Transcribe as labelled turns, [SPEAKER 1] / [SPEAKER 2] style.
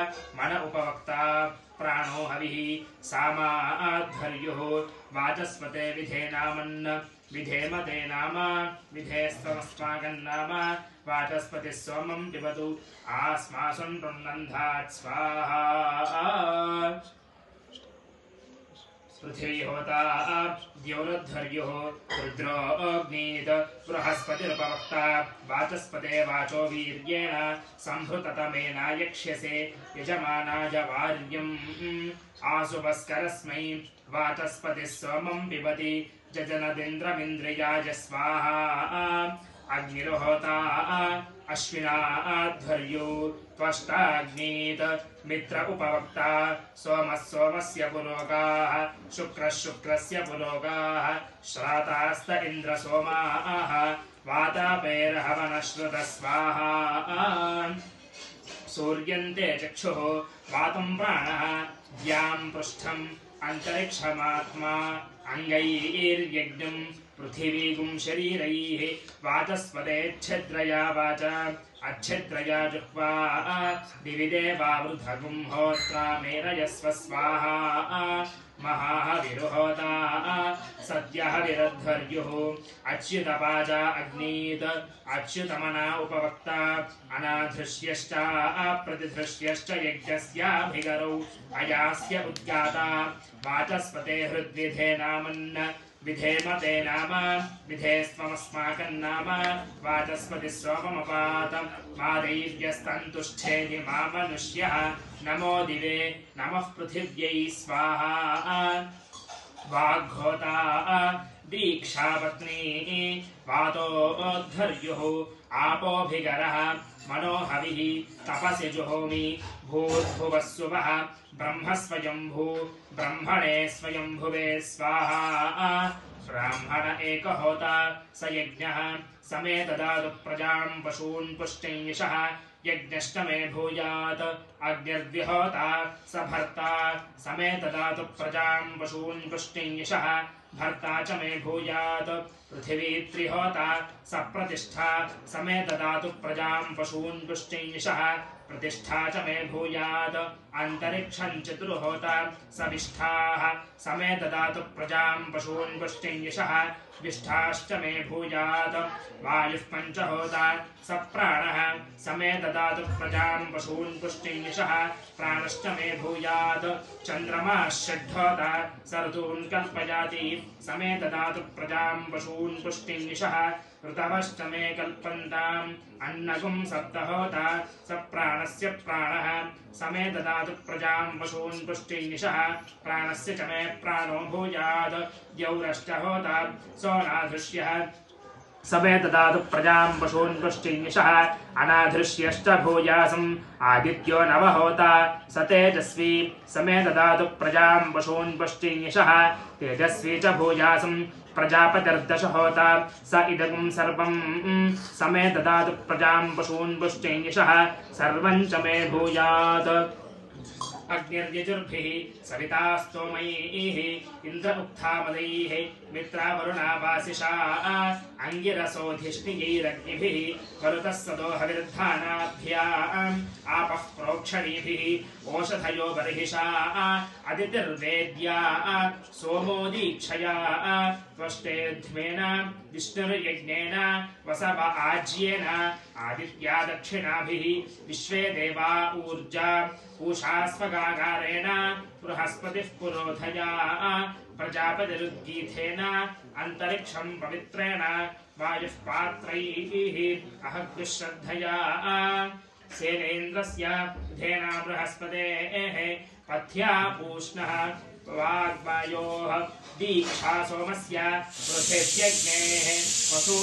[SPEAKER 1] मन उपवक्ता प्राणो हविः सामाध्वर्युः वाचस्पते विधेम ते नाम विधेस्त्वमस्माकन्नाम वाचस्पतिः सोमं पिबतु आस्मासुन् रुन्नन्धात् स्वाहा। पृथिवी होता द्यौरध्वर्युः रुद्रोऽग्नीत् बृहस्पतिरुपवक्ता वाचस्पते वाचो वीर्येण सम्भृततमेन यक्ष्यसे यजमानाय वार्यम् आसुपस्करस्मै वाचस्पतिः सोमं पिबति, जजनदिन्द्रमिन्द्रियाय स्वाहा। अग्निर्होता अश्विनाध्वर्यो त्वष्टाग्नीत् मित्र उपवक्ता सोमः सोमस्य पुरोगाः शुक्रः शुक्रस्य पुरोगाः श्रातास्त इन्द्रसोमाः वातापेरहवनश्रुतः स्वाहा सूर्यन्ते चक्षुः, वातं प्राणः द्यां पृष्ठम्, अन्तरिक्षमात्मा। अङ्गैर्यज्ञम् पृथिवीगुं शरीरैः वाचस्पतेच्छिद्रया वाचा। अच्छिद्रया जुह्वा। दिवि देवावृधगुं होत्रा मेरयस्व स्वाहा। महाविरुहोता सद्यः विरध्वर्युः अच्युतपाजा अग्नीत्। अच्युतमना उपवक्ता। अनाधृष्यश्च। अप्रतिधृष्यश्च यज्ञस्याभिगरौ। अयास्य उद्गाता। वाचस्पते हृद्विधे नामन्न। विधेमते नाम। विधेस्त्वमस्माकन्नाम वाचस्पति सोममपात मादैव्यस्तन्तुष्ठेति मा मनुष्यः नमो दिवे, नमः पृथिव्यै स्वाहा। वाग्घोता दीक्षापत्नी वातोऽध्वर्युः आपोऽभिगरः मनोहविः तपसि जुहोमि भूर्भुवस्सुवः ब्रह्म स्वयंभू ब्रह्मणे स्वयंभुवे स्वाहा। ब्राह्मण एक होता स यज्ञः समे ददातु प्रजां पशून् पुष्टैषः यज्ञश्च मे भूयात्, अग्निर्विहोता, स भर्ता समे ददातु प्रजां पशून् पुष्टैषः भर्ता च मे भूयात्। पृथिवी त्रिहोता स प्रतिष्ठा समे ददातु प्रजां पशून् पुष्टैषः प्रतिष्ठा च मे भूयात्। अन्तरिक्षं चतुर्होता स विष्ठाः समे ददातु प्रजां पशून् पुष्टिञ्यशः विष्ठाश्च मे भूयात्। वायुः पञ्चहोता स प्राणः समे ददातु प्रजां पशून् पुष्टिञ्यशः प्राणश्च मे भूयात्। चन्द्रमाः षड्होता स ऋतून् कल्पयाति। समे ददातु प्रजां पशून् ऋतवश्च मे कल्पन्ताम् अन्नगुं सप्तहोता स प्राणस्य प्राणः समे ददातु प्रजां पशून् पुष्टिनिशः प्राणस्य च मे प्राणो भूयात् द्यौरश्च होता सोनाधृष्यः समे ददातु प्रजां पुष्टिनिशः अनाधृष्यश्च भूयासम्। आदित्यो नवहोता, स तेजस्वी। समे ददातु प्रजां पुष्टिनिशः तेजस्वी च भूयासम्। प्रजापतिर्दश होता स इदगुं सर्वं समे ददातु प्रजां पुष्टैषः सर्वं च मे भूयात्। अग्निर्यजुर्भिः सविता स्तोमैः इन्द्र उक्थामदैः मित्रावरुणावासिषा अङ्गिरसोधिष्णियैरग्निभिः मरुतः आपः प्रोक्षणीभिः ओषधयो बर्हिषा अदितिर्वेद्या सोमो दीक्षया त्वष्टेध्मेन विष्णुर्यज्ञेन, वसव आज्येन आदित्या दक्षिणाभिः विश्वे देवा ऊर्जा पूषास्वगागारेण बृहस्पतिः पुरोधया, प्रजापतिरुद्गीथेन, अन्तरिक्षं पवित्रेण, वायुः पात्रैः अहद्विश्रद्धया सेनेन्द्रस्य धेना बृहस्पतेः पथ्या पूष्णः वाग्वायोः दीक्षा सोमस्य पृथिव्यग्नेः वसु